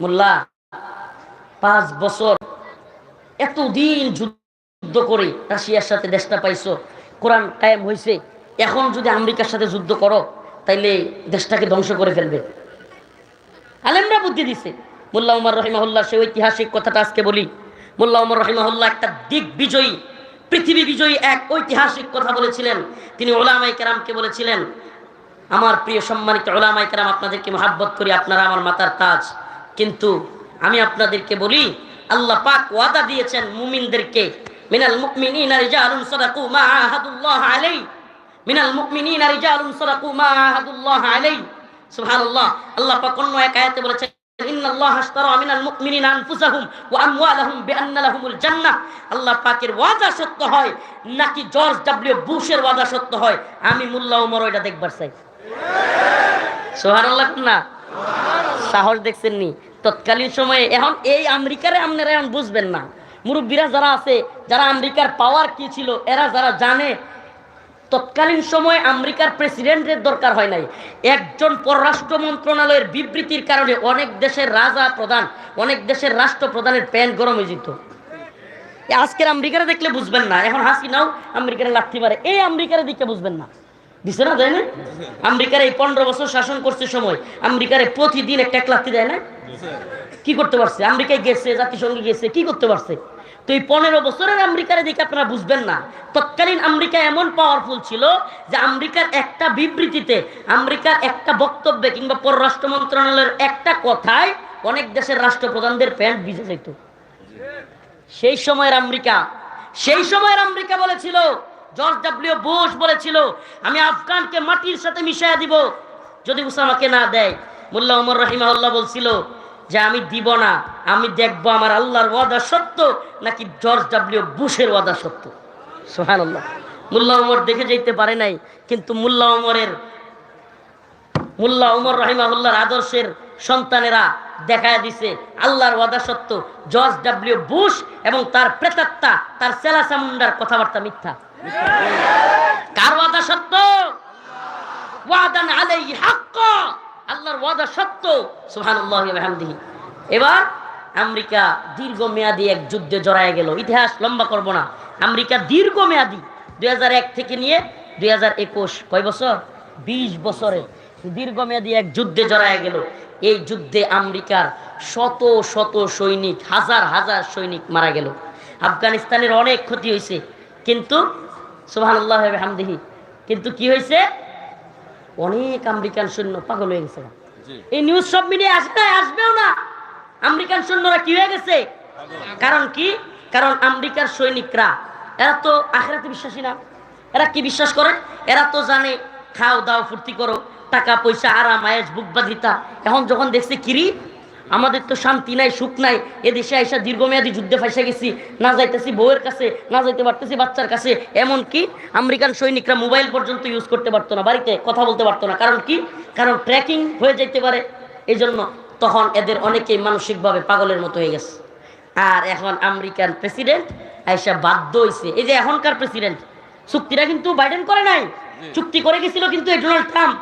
মোল্লা, পাঁচ বছর এতদিন যুদ্ধ করে রাশিয়ার সাথে দেশটা পাইছো। কোরআন কায়েম হয়েছে এখন যদি আমেরিকার সাথে যুদ্ধ করো, তাইলে দেশটাকে ধ্বংস করে ফেলবে। আলেমরা বুদ্ধি দিছে। মোল্লা উমর রহিমাহুল্লাহ, সে ঐতিহাসিক কথাটা আজকে বলি। মোল্লা উমর রহিমাহুল্লাহ একটা দিক বিজয়ী, পৃথিবী বিজয়ী এক ঐতিহাসিক কথা বলেছিলেন। তিনি ওলামাই কেরামকে বলেছিলেন, আমার প্রিয় সম্মানিত ওলামাই কেরাম, আপনাদেরকে মহাব্বত করি, আপনারা আমার মাতার তাজ। কিন্তু আমি আপনাদেরকে বলি, আল্লাহ পাক ওয়াদা দিয়েছেন মুমিনদেরকে, মিনাল মুমিনিনা রিজালুন সাদাকু মা আহাদুল্লাহ আলাইহি, মিনাল মুমিনিনা রিজালুন সাদাকু মা আহাদুল্লাহ আলাইহি। সুবহানাল্লাহ, আল্লাহ পাক অন্য এক আয়াতে বলেছেন আল্লাহ পাকের সত্য হয়, নাকি জর্জ ডব্লিউ বুশের সত্য হয়? আমি মোল্লা ওমর ওইটা দেখবার চাই। সুবহানাল্লাহ না সাহস দেখছেন নি, তৎকালীন সময়ে এখন এই আমেরিকারে আপনারা এখন বুঝবেন না। মুরব্বীরা যারা আছে, যারা আমেরিকার পাওয়ার কি ছিল, এরা যারা জানে, তৎকালীন সময় আমেরিকার প্রেসিডেন্টের দরকার হয় নাই। একজন পররাষ্ট্র মন্ত্রণালয়ের বিবৃতির কারণে অনেক দেশের রাজা প্রধান, অনেক দেশের রাষ্ট্রপ্রধানের প্যান্ট গরম হয়ে যেত। আজকের আমেরিকারে দেখলে বুঝবেন না, এখন হাসি নাও আমেরিকারে লাথি মারে, এই আমেরিকারে দিকে বুঝবেন না। দিছে না, দেয় না আমেরিকার এই পনেরো বছর শাসন করছে সময়, আমেরিকারে প্রতিদিন একটা এক লাথি দেয় না? কি করতে পারছে? আমেরিকায় গেছে, জাতিসংঘে গেছে, কি করতে পারছে? তো এই পনেরো বছরের আমেরিকার দিকে আপনারা বুঝবেন না। তৎকালীন আমেরিকা এমন পাওয়ারফুল ছিল যে আমেরিকার একটা বিবৃতিতে, আমেরিকার একটা বক্তব্যে কিংবা পররাষ্ট্র মন্ত্রণালয়ের একটা কথায় অনেক দেশের রাষ্ট্রপ্রধানদের প্যান্ট ভিজে যেত সেই সময়ের আমেরিকা, সেই সময়ের আমেরিকা বলেছিল জর্জ ডাব্লিউ বুশ বলেছিল, আমি আফগানকে মাটির সাথে মিশাইয়া দিব, যদি উসামাকে না দেয়। মোল্লা উমর রহিমাউল্লাহ বলছিল যে, আমি দিব না, আমি দেখব আমার আল্লাহর ওয়াদা সত্য নাকি জর্জ ডাব্লিউ বুশের ওয়াদা সত্য? সোহান আল্লাহ মোল্লা উমর দেখে যেতে পারে নাই, কিন্তু মোল্লা উমরের মোল্লা উমর রহিমাহুল্লাহর আদর্শের সন্তানেরা দেখায় দিছে, আল্লাহর ওয়াদা সত্য, জর্জ ডাব্লিউ বুশ এবং তার প্রেতাত্মা, তার সেলা চামুন্ডার কথাবার্তা মিথ্যা। কার ওয়াদা সত্য? ওয়াদান হাক্ক। আল্লাহর ওয়াদা সত্য। ওয়া বিহামদিহি। এবার আমেরিকা এক যুদ্ধে জড়ায় গেল। ইতিহাস লম্বা করব না। আমেরিকা দুই থেকে নিয়ে দুই কয় বছর? বিশ বছরে দীর্ঘমেয়াদী এক যুদ্ধে জড়ায় গেল। এই যুদ্ধে আমেরিকার শত শত সৈনিক, হাজার হাজার সৈনিক মারা গেল। আফগানিস্তানের অনেক ক্ষতি হয়েছে। কিন্তু সুবহানাল্লাহ হামদিহি কিন্তু কি হয়েছে? অনেক আমেরিকান সৈন্য পাগল হয়ে গেছে এই নিউজ সব মিডিয়া আসবে আসবেও না। আমেরিকান সৈন্যরা কি হয়ে গেছে? কারণ কি? কারণ আমেরিকার সৈনিকরা এরা তো আখেরাতে বিশ্বাসী না। এরা কি বিশ্বাস করে? এরা তো জানে খাও দাও ফুর্তি করো টাকা পয়সা আরাম আয়েস বুক বাধিতা। এখন যখন দেখছে কিরি আমাদের তো শান্তি নাই সুখ নাই। এদেশে আইসা দীর্ঘমেয়াদী যুদ্ধে ফাইসা গেছি। না যাইতেছি বউয়ের কাছে না যাইতে পারতেছি বাচ্চার কাছে। এমন কি? আমেরিকান সৈনিকরা মোবাইল পর্যন্ত ইউজ করতে পারতো না বাড়িতে কথা বলতে পারতো না। কারণ কি? কারণ ট্র্যাকিং হয়ে যেতে পারে। এই জন্য তখন এদের অনেকেই মানসিকভাবে পাগলের মতো হয়ে গেছে। আর এখন আমেরিকান প্রেসিডেন্ট আইসা বাধ্য হয়েছে এই যে এখনকার প্রেসিডেন্ট চুক্তিটা কিন্তু বাইডেন করে নাই। চুক্তি করে গেছিল কিন্তু এই ডোনাল্ড ট্রাম্প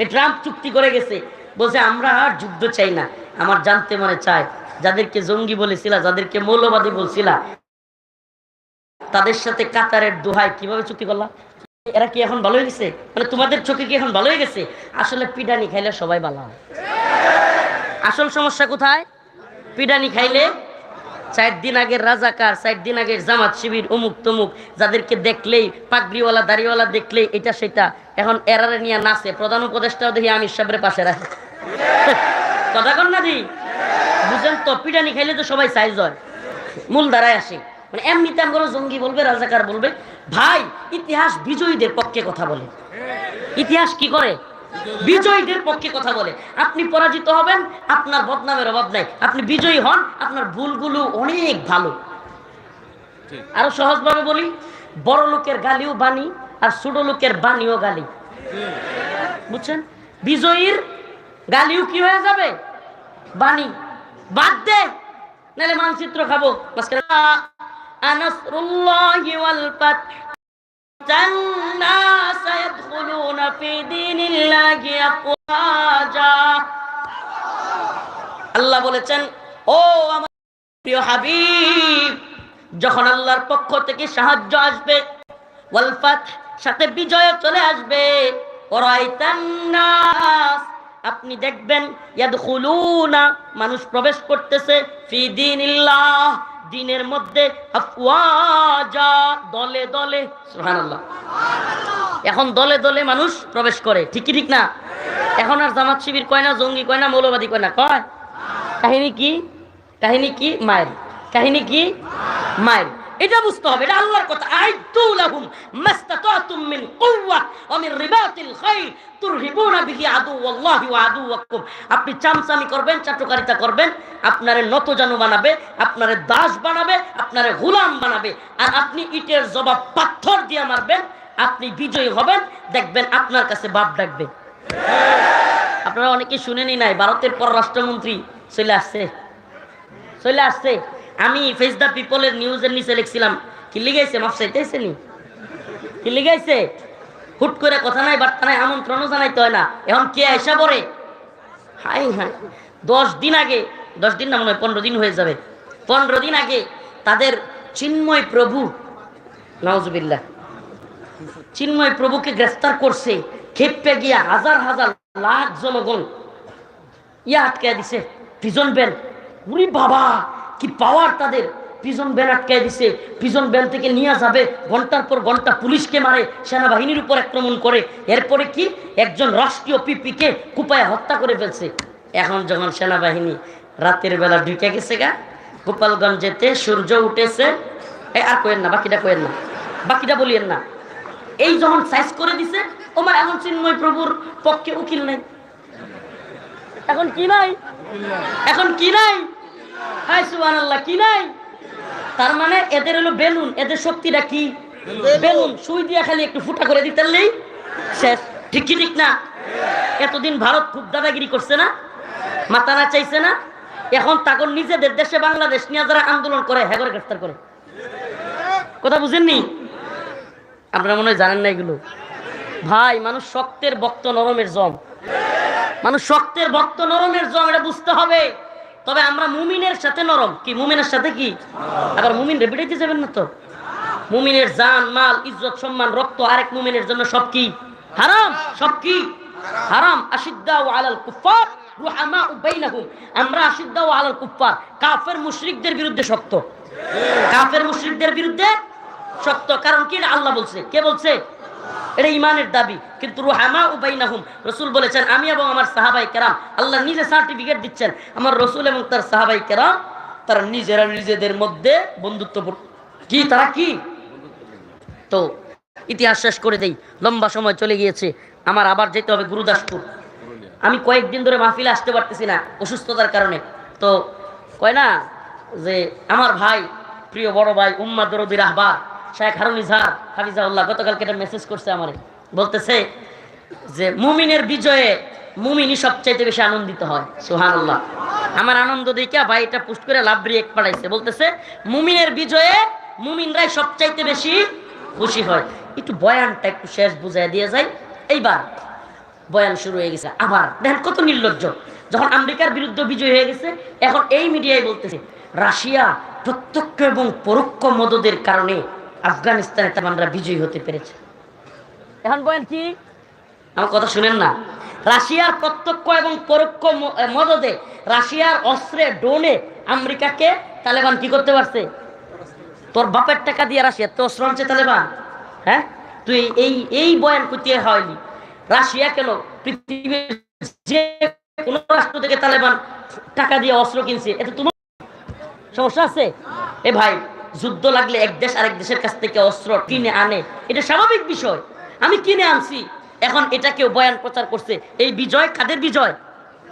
এই ট্রাম্প চুক্তি করে গেছে। বলছে, আমরা আর যুদ্ধ চাই না। আমার জানতে মনে চায়, যাদেরকে জঙ্গি বলেছিলা, যাদেরকে মৌলবাদী বলছিলা, তাদের সাথে কাতারের দোহাই কীভাবে চুক্তি করলাম? এরা কি এখন ভালো হয়ে গেছে? মানে তোমাদের চোখে কি এখন ভালো হয়ে গেছে? আসলে পিডানি খাইলে সবাই ভালো আসল সমস্যা কোথায়? পিডানি খাইলে চার দিন আগের রাজাকার, চার দিন আগের জামাত শিবির, অমুক তমুক, যাদেরকে দেখলেই, পাগড়িওয়ালা, দাড়িওয়ালা দেখলেই এটা সেটা। এখন এরারে নিয়ে নাচে। প্রধান উপদেষ্টাও দেখি আমির সাহেবের পাশে রাখে। কথা কন না দি? বুঝেন তো পিডানি খাইলে তো সবাই সাইজ হয়। মূল ধারায় আসে। মানে এমনিতে আমরা জঙ্গি বলবে, রাজাকার বলবে। ভাই, ইতিহাস বিজয়ীদের পক্ষে কথা বলে। ইতিহাস কি করে? বিজয়ীদের পক্ষে কথা বলে আপনি পরাজিত হবেন আপনার বদনামের অভাব নাই আপনি বিজয়ী হন আপনার ভুলগুলো অনেক ভালো আরও সহজভাবে বলি বড় লোকের গালিও বাণী আর ছোট লোকের বাণীও গালি বুঝছেন বিজয়ীর গালিও কি হয়ে যাবে বাণী বাদ দে নাহলে মানচিত্র খাব আনাসরুল্লাহি ওয়াল ফাত الناس يدخلون في دين الله أفواجا আল্লাহ বলেছেন ও আমার প্রিয় হাবিব যখন আল্লাহর পক্ষ থেকে সাহায্য আসবে ওয়ালফাত সাথে বিজয় চলে আসবে ওরাইতান নাস আপনি দেখবেন ইয়াদখুলুনা মানুষ প্রবেশ করতেছে ফি দীনিল্লাহ দিনের মধ্যে দলে দলে এখন দলে দলে মানুষ প্রবেশ করে ঠিকই ঠিক না? এখন আর জামাত শিবির কয় না, জঙ্গি কয় না, মৌলবাদী কয় না, কয়? কাহিনী কি? কাহিনী কি? মায়ের। কাহিনী কি? মায়ের। এটা বুঝতে হবে, এটা আল্লাহর কথা। আইতু লাহুম মাস্তাতাতুম মিন কুওয়া ওয়া মিন রিবাতিল খাইল তুরহিবুনা বিহি আদুওয়াল্লাহি ওয়া আদুওয়াকুম। আপনি চামচামি করবেন, চাটুকারিতা করবেন, আপনারে নতজানু বানাবে, আপনারে দাস বানাবে, আপনারে গোলাম বানাবে। আর আপনি ইটের জবাব পাথর দিয়ে মারবেন, আপনি বিজয়ী হবেন, দেখবেন আপনার কাছে বাপ ডাকবে। আপনারা অনেকে শুনেনি নাই, ভারতের পররাষ্ট্রমন্ত্রী চলে আসছে চলে আসছে। আমি ফেস দ্য পিপলের নিউজের নিচে লিখছিলাম। কি লিগাইছে, মাফ চাইতেছে নি? কি লিগাইছে? হুট করে কথা নাই, বার্তা নাই, আমন্ত্রণও জানাইতে হয় না। এখন কে আইসা পরে হাই হাই। দশ দিন আগে, দশ দিন না মনে হয়, পনেরো দিন হয়ে যাবে। পনেরো দিন আগে তাদের চিন্ময় প্রভু নওয়াজবিল্লাহ চিন্ময় প্রভুকে গ্রেফতার করছে। খেপে গিয়া হাজার হাজার লাখ জনগণ ইয়া আটকে দিছে? প্রিজন ব্যান উরি বাবা! কি পাওয়ার তাদের? প্রিজন ব্যান আটকে দিছে। প্রিজন ব্যান থেকে নিয়ে যাবে। ঘণ্টার পর ঘণ্টা পুলিশকে মারে, সেনাবাহিনীর উপর আক্রমণ করে। এরপরে কি? একজন রাষ্ট্রীয় পিপিকে কুপায় হত্যা করে ফেলছে। এখন যখন সেনাবাহিনী রাতের বেলা ঢুকে গেছে গা গোপালগঞ্জেতে সূর্য উঠেছে। এ, আর কইেন না, বাকিটা কইেন না। বাকিটা বলিয়েন না। এই যখন সাইজ করে দিছে, ওমার এখন চিন্ময় প্রভুর পক্ষে উকিল নাই। এখন কি নাই? এখন কি নাই? হাই সুবান আল্লাহ কি নাই? তার মানে এদের হলো বেলুন এদের শক্তিটা কি? বেলুন। সুই দিয়া খালি একটু ফুটা করে দিতে পারলেই শেষ। ঠিক কি ঠিক না? এতদিন ভারত খুব দাদাগিরি করছে না? মাথা না চাইছে না? এখন তখন নিজেদের দেশে বাংলাদেশ নিয়ে যারা আন্দোলন করে হ্যাগরে গ্রেফতার করে। কথা বুঝেননি? আপনারা মনে হয় জানেন না এগুলো? ভাই মানুষ শক্তের বক্ত নরমের জম। মানুষ শক্তের বক্ত নরমের জম এটা বুঝতে হবে। তবে আমরা মুমিনের সাথে নরম। কি, মুমিনের সাথে কি? আবার মুমিন রেপিটাইতে যাবেন না তো? মুমিনের জান, মাল, ইজ্জত, সম্মান, রক্ত আরেক মুমিনের জন্য সব কি? হারাম? সব কি? হারাম। আশিদ্দা ও আলাল কুফার রুহামা বাইনাহুম। আমরা আশিদ্দা ও আলাল কুফার কাফের মুশরিকদের বিরুদ্ধে শক্ত। কাফের মুশরিকদের বিরুদ্ধে শক্ত। কারণ কি? আল্লাহ বলছে। কে বলছে? এটা ইমানের দাবি। কিন্তু রুহামা উবাইনাহুম রসুল বলেছেন, আমি এবং আমার সাহাবাই কেরাম, আল্লাহ নিজে সার্টিফিকেট দিচ্ছেন। আমার রসুল এবং তার সাহাবাই কেরাম, তারা নিজেরা নিজেদের মধ্যে বন্ধুত্ব কি, তারা কি? তো, ইতিহাস শেষ করে দেই। লম্বা সময় চলে গিয়েছে। আমার আবার যেতে হবে গুরুদাসপুর। আমি কয়েকদিন ধরে মাহফিলে আসতে পারতেছি না, অসুস্থতার কারণে। তো, কয় না, যে আমার ভাই, প্রিয় বড় ভাই, উম্মা দরদির আহবার শেখ হারুন ইজহার হাফিজাউল্লাহ গতকালকে একটা মেসেজ করছে আমার। বলতেছে যে, মুমিনের বিজয়ে মুমিনই সবচাইতে বেশি আনন্দিত হয়। সুহানুল্লাহ আমার আনন্দ দেখে ভাই এটা পোস্ট করে লাভ ব্রেক পাঠাইছে। বলতেছে, মুমিনের বিজয়ে মুমিনরাই সবচাইতে বেশি খুশি হয়। একটু বয়ানটা একটু শেষ বুঝাই দিয়ে যায় এইবার বয়ান শুরু হয়ে গেছে। আবার দেখেন কত নির্লজ্জ। যখন আমেরিকার বিরুদ্ধে বিজয় হয়ে গেছে, এখন এই মিডিয়ায় বলতেছে, রাশিয়া প্রত্যক্ষ এবং পরোক্ষ মদদের কারণে আফগানিস্তানে তামানরা বিজয়ী হতে পেরেছে। এখন বলেন কি? আমার কথা শুনেন না। রাশিয়ার প্রত্যক্ষ এবং পরোক্ষ মদদে রাশিয়ার অস্ত্রে ডোনে আমেরিকাকে তালেবান কি করতে পারছে? তোর বাপের টাকা দিয়ে রাশিয়া তো অস্ত্র আনছে তালেবান। হ্যাঁ? তুই এই এই বয়ান করতে হয়নি। রাশিয়া কেন পৃথিবীর যে কোন রাষ্ট্র থেকে তালেবান টাকা দিয়ে অস্ত্র কিনছে এটা তোমার সমস্যা আছে? এ ভাই যুদ্ধ লাগলে এক দেশ আরেক দেশের কাছ থেকে অস্ত্র কিনে আনে। এটা স্বাভাবিক বিষয়। আমি কিনে আনছি। এখন এটা কেউ বয়ান প্রচার করছে। এই বিজয় কাদের বিজয়?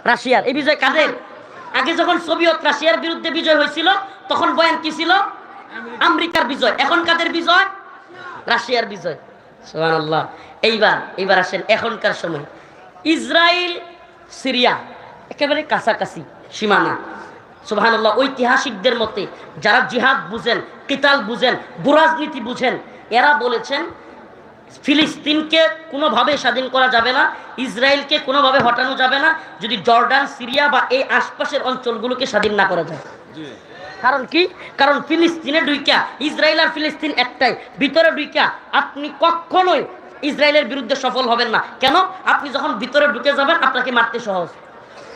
রাশিয়ার। এই বিজয় কাদের? আগে যখন সোভিয়ত রাশিয়ার বিরুদ্ধে বিজয় হয়েছিল, তখন বয়ান কি ছিল? আমেরিকার বিজয়। এখন কাদের বিজয়? রাশিয়ার বিজয়। সুবহানাল্লাহ। এইবার এইবার আসেন এখনকার সময়। ইসরায়েল সিরিয়া, একেবারে কাছাকাছি, সীমানা। সুবহানাল্লাহ ঐতিহাসিকদের মতে যারা জিহাদ বুঝেন কিতাল বুঝেন বুরাজনীতি বুঝেন এরা বলেছেন ফিলিস্তিনকে কোনোভাবে স্বাধীন করা যাবে না ইসরায়েলকে কোনোভাবে হটানো যাবে না যদি জর্ডান সিরিয়া বা এই আশপাশের অঞ্চলগুলোকে স্বাধীন না করা যায়। কারণ কি? কারণ ফিলিস্তিনে ডুইকা ইসরায়েল আর ফিলিস্তিন একটাই ভিতরে ডুইকা আপনি কখনোই ইসরায়েলের বিরুদ্ধে সফল হবেন না। কেন? আপনি যখন ভিতরে ঢুকে যাবেন আপনাকে মারতে সহজ।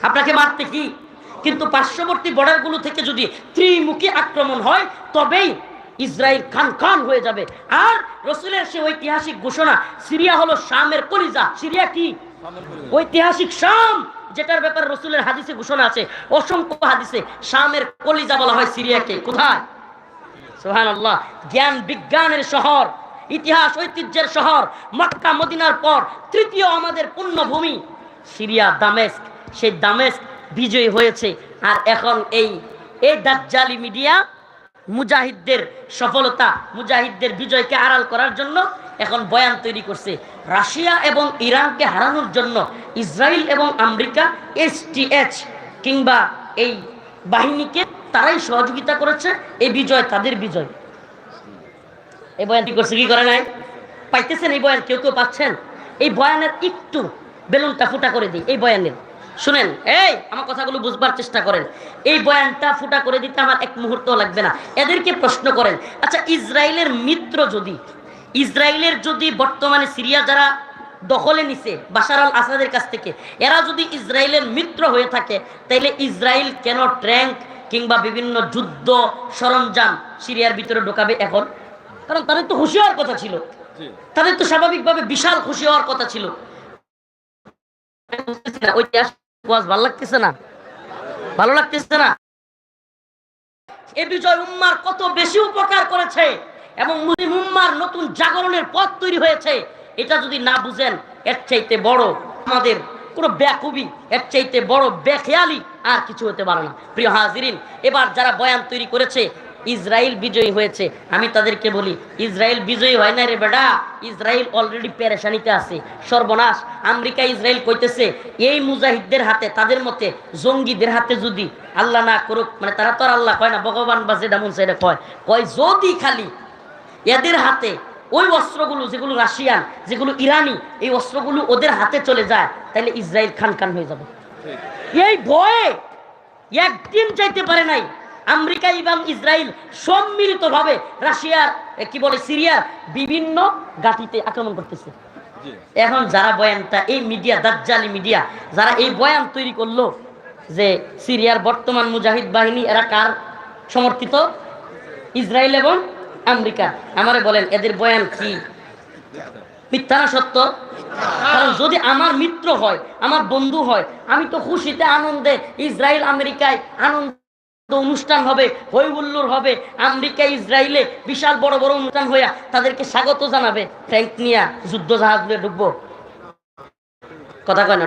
আপনাকে মারতে কি? কিন্তু পার্শ্ববর্তী বর্ডারগুলো থেকে যদি ত্রিমুখী আক্রমণ হয়, তবেই ইসরায়েল খান খান হয়ে যাবে। আর রসুলের সে ঐতিহাসিক ঘোষণা, সিরিয়া হলো শামের কলিজা। সিরিয়া কি? ঐতিহাসিক শাম, যেটার ব্যাপারে রসুলের হাদিসে ঘোষণা আছে। অসংখ্য হাদিসে শামের কলিজা বলা হয় সিরিয়াকে। কোথায়? সোহান আল্লাহ জ্ঞান বিজ্ঞানের শহর, ইতিহাস ঐতিহ্যের শহর, মক্কা, মদিনার পর তৃতীয় আমাদের পুণ্যভূমি সিরিয়া, দামেস্ক। সেই দামেস্ক বিজয়ী হয়েছে। আর এখন এই এই দাজ্জালি মিডিয়া মুজাহিদদের সফলতা, মুজাহিদদের বিজয়কে আড়াল করার জন্য এখন বয়ান তৈরি করছে। রাশিয়া এবং ইরানকে হারানোর জন্য ইসরায়েল এবং আমেরিকা এসটিএচ কিংবা এই বাহিনীকে তারাই সহযোগিতা করেছে। এই বিজয় তাদের বিজয়। এই বয়ানটি করছে, কি করে নাই? পাইতেছেন এই বয়ান, কেউ কেউ পাচ্ছেন? এই বয়ানের একটু বেলুনটা ফুটা করে দিই, এই বয়ানের। শুনেন এই আমার কথাগুলো বুঝবার চেষ্টা করেন। এই বয়ানটা ফুটা করে দিতে আমার এক মুহূর্ত লাগবে না। এদেরকে প্রশ্ন করেন আচ্ছা ইসরায়েলের মিত্র যদি ইসরায়েলের যদি বর্তমানে সিরিয়া যারা দখলে নিছে বাশার আল আসাদের কাছ থেকে এরা যদি ইসরায়েলের মিত্র হয়ে থাকে তাইলে ইসরায়েল কেন ট্র্যাঙ্ক কিংবা বিভিন্ন যুদ্ধ সরঞ্জাম সিরিয়ার ভিতরে ঢোকাবে এখন? কারণ তাদের তো খুশি হওয়ার কথা ছিল। তাদের তো স্বাভাবিকভাবে বিশাল খুশি হওয়ার কথা ছিল। ওয়াজ ভালো লাগতেছে না? ভালো লাগতেছে না? এ বিজয় উম্মার কত বেশি উপকার করেছে এবং মুসলিম উম্মার নতুন জাগরণের পথ তৈরি হয়েছে, এটা যদি না বুঝেন, এর চাইতে বড় আমাদের কোনো ব্যাকুবি এর চাইতে বড় বেখেয়ালি আর কিছু হতে পারে না। প্রিয় হাজিরিন, এবার যারা বয়ান তৈরি করেছে ইসরায়েল বিজয়ী হয়েছে। আমি তাদেরকে বলি ইসরায়েল বিজয়ী হয় না রে বেটা? ইসরায়েল অলরেডি পেরেশানিতে আছে। সর্বনাশ। আমেরিকা ইসরায়েল কইতেছে এই মুজাহিদদের হাতে তাদের মতে জঙ্গিদের হাতে যদি আল্লাহ না করুক মানে তারা তো আর আল্লাহ কয় না ভগবান বা যেটা মন সেটা কয়। কয় যদি খালি এদের হাতে ওই অস্ত্রগুলো যেগুলো রাশিয়ান যেগুলো ইরানি এই অস্ত্রগুলো ওদের হাতে চলে যায় তাহলে ইসরায়েল খান খান হয়ে যাবে। এই ভয়ে একদিন চাইতে পারে নাই। আমেরিকা এবং ইসরায়েল সম্মিলিতভাবে রাশিয়ার কি বলে সিরিয়ার বিভিন্ন গাটিতে আক্রমণ করতেছে। এখন যারা বয়ানটা এই মিডিয়া দাজ্জালি মিডিয়া যারা এই বয়ান তৈরি করল যে সিরিয়ার বর্তমান মুজাহিদ বাহিনী এরা কার সমর্থিত? ইসরায়েল এবং আমেরিকা। আমারে বলেন এদের বয়ান কি? মিথ্যা না সত্য? কারণ যদি আমার মিত্র হয় আমার বন্ধু হয় আমি তো খুশিতে আনন্দে ইসরায়েল আমেরিকায় আনন্দ অনুষ্ঠান হবে, হৈবুল্লুর হবে, আমেরিকা, ইসরায়েলে বিশাল বড় বড় অনুষ্ঠান হইয়া তাদেরকে স্বাগত জানাবে। ট্যাঙ্ক নিয়ে যুদ্ধ জাহাজ নিয়ে ঢুকবো কথা কয় না।